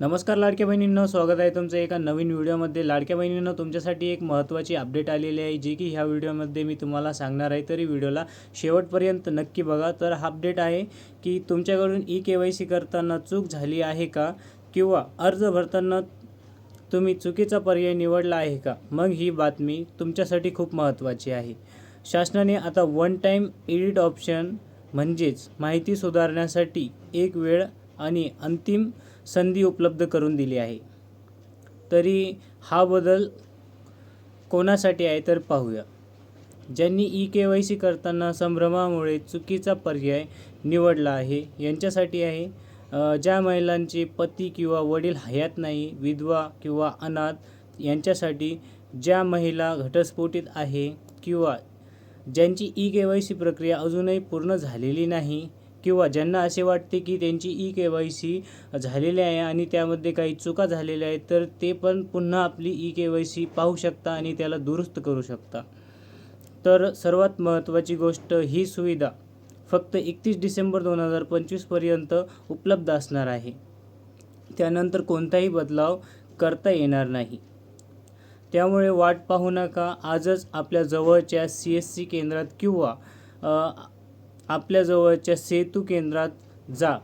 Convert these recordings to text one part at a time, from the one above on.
नमस्कार लाडक्या बहिणींना स्वागत आहे तुमचं एका नवीन व्हिडिओमध्ये. लाडक्या बहिणींना तुमच्यासाठी एक महत्त्वाची अपडेट आलेली आहे जी की ह्या व्हिडिओमध्ये मी तुम्हाला सांगणार आहे. तरी व्हिडिओला शेवटपर्यंत नक्की बघा. तर हा अपडेट आहे की तुमच्याकडून ई के वाय सी करताना चूक झाली आहे का? किंवा अर्ज भरताना तुम्ही चुकीचा पर्याय निवडला आहे का? मग ही बातमी तुमच्यासाठी खूप महत्त्वाची आहे. शासनाने आता वन टाईम एडिट ऑप्शन म्हणजेच माहिती सुधारण्यासाठी एक वेळ आणि अंतिम संधी उपलब्ध करून दिली आहे. तरी हा बदल कोणासाठी आहे तर पाहूया. ज्यांनी ई के वाय सी करताना संभ्रमामुळे चुकीचा पर्याय निवडला आहे यांच्यासाठी आहे ज्या महिलांचे पती किंवा वडील हयात नाही विधवा किंवा अनाथ यांच्यासाठी ज्या महिला घटस्फोटीत आहे किंवा ज्यांची ई के वाय सी प्रक्रिया अजूनही पूर्ण झालेली नाही किंवा ज्यांना असे वाटते की त्यांची ई के वाय सी झालेली आहे आणि त्यामध्ये काही चुका झालेल्या आहेत तर ते पण पुन्हा आपली ई के वाय सी पाहू शकता आणि त्याला दुरुस्त करू शकता. तर सर्वात महत्त्वाची गोष्ट ही सुविधा फक्त एकतीस डिसेंबर दोन हजार पंचवीसपर्यंत उपलब्ध असणार आहे. त्यानंतर कोणताही बदलाव करता येणार नाही. त्यामुळे वाट पाहू नका. आजच आपल्या जवळच्या सी एस सी केंद्रात किंवा आपल्या जवळच्या सेतू केंद्रात जा.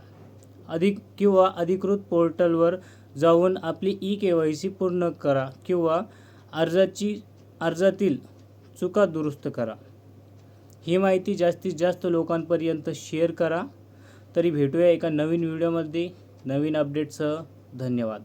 अधिक किंवा अधिकृत पोर्टलवर जाऊन आपली ई के वाय सी पूर्ण करा किंवा अर्जाची अर्जातील चुका दुरुस्त करा. ही माहिती जास्तीत जास्त लोकांपर्यंत शेअर करा. तरी भेटूया एका नवीन व्हिडिओमध्ये. नवीन अपडेटसह धन्यवाद.